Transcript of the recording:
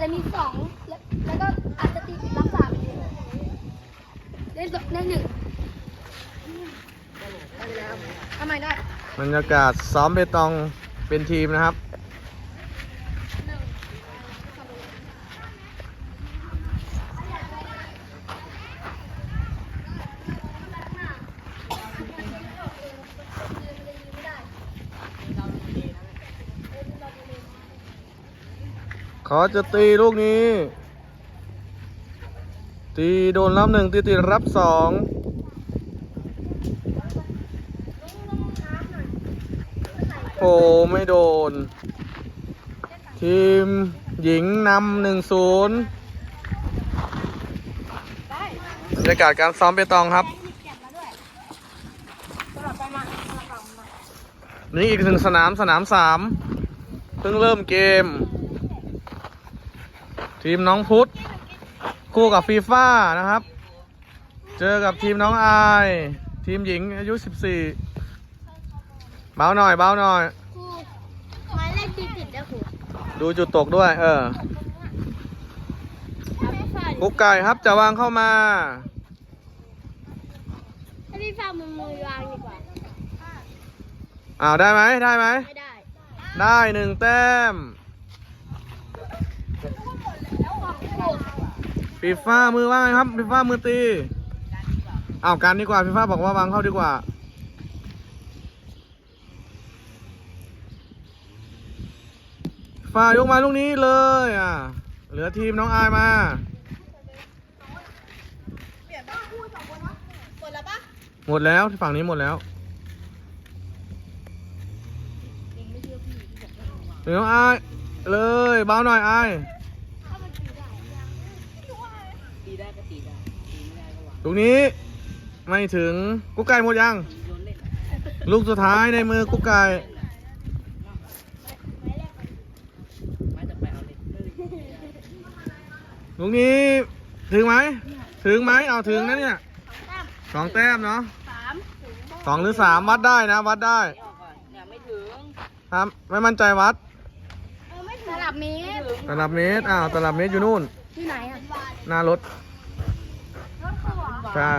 จะมีสองแล้วแล้วก็อาจจะตีรักษาไปเลยเล่นสองเล่นหนึ่งทำไมได้ บรรยากาศซ้อมเบตองเป็นทีมนะครับ ขอจะตีลูกนี้ ตีโดนรับหนึ่งตีติดรับสองโอ้ไม่โดน ทีมหญิงนำหนึ่งศูนย์บรรยากาศการซ้อมเปตองครับ นี่อีกหนึ่งสนามสนามสามเพิ่งเริ่มเกม ทีมน้องพุทธคู่กับฟีฟ่านะครับ เจอกับทีมน้องอาย ทีมหญิงอายุ 14 เบาหน่อยเบาหน่อย ครูหมายเลขที่ติดนะครูดูจุดตกด้วย เออกุ๊กไก่ครับจะวางเข้ามา ให้พี่ฟ้ามือมือวางดีกว่า อ้าวได้ไหมได้ไหม ไม่ได้ ได้หนึ่งแต้ม ฟีฟ้ามือว่างไงครับฟีฟ้ามือตีอ้าวกันดีกว่าฟีฟ้าบอกว่าวางเข้าดีกว่าฟ้ายกมาลูกนี้เลยอะ เหลือทีมน้องอายมาหมดแล้วฝั่งนี้หมดแล้วเหลือน้องอายเลยเบาหน่อยอาย ตีได้ก็ตีได้ตีไม่ได้ก็วางลูกนี้ไม่ถึงกุ๊กไก่หมดยัง โยนเล่นลูกสุดท้ายในมือกุ๊กไก่ไม่จะไปเอาเล่นเลยลูกนี้ถึงไหม ถึงไหมเอาถึงนะเนี่ยสองแต้มเนาะสามสองหรือสามวัดได้นะ วัดได้ออกก่อนเนี่ยไม่ถึงครับไม่มั่นใจวัดเออไม่ถึงระดับเมตร ตลับเมตรอ้าวตลับเมตรอยู่นู่น ที่ไหนอะ หน้ารถรถครูเหรอใช่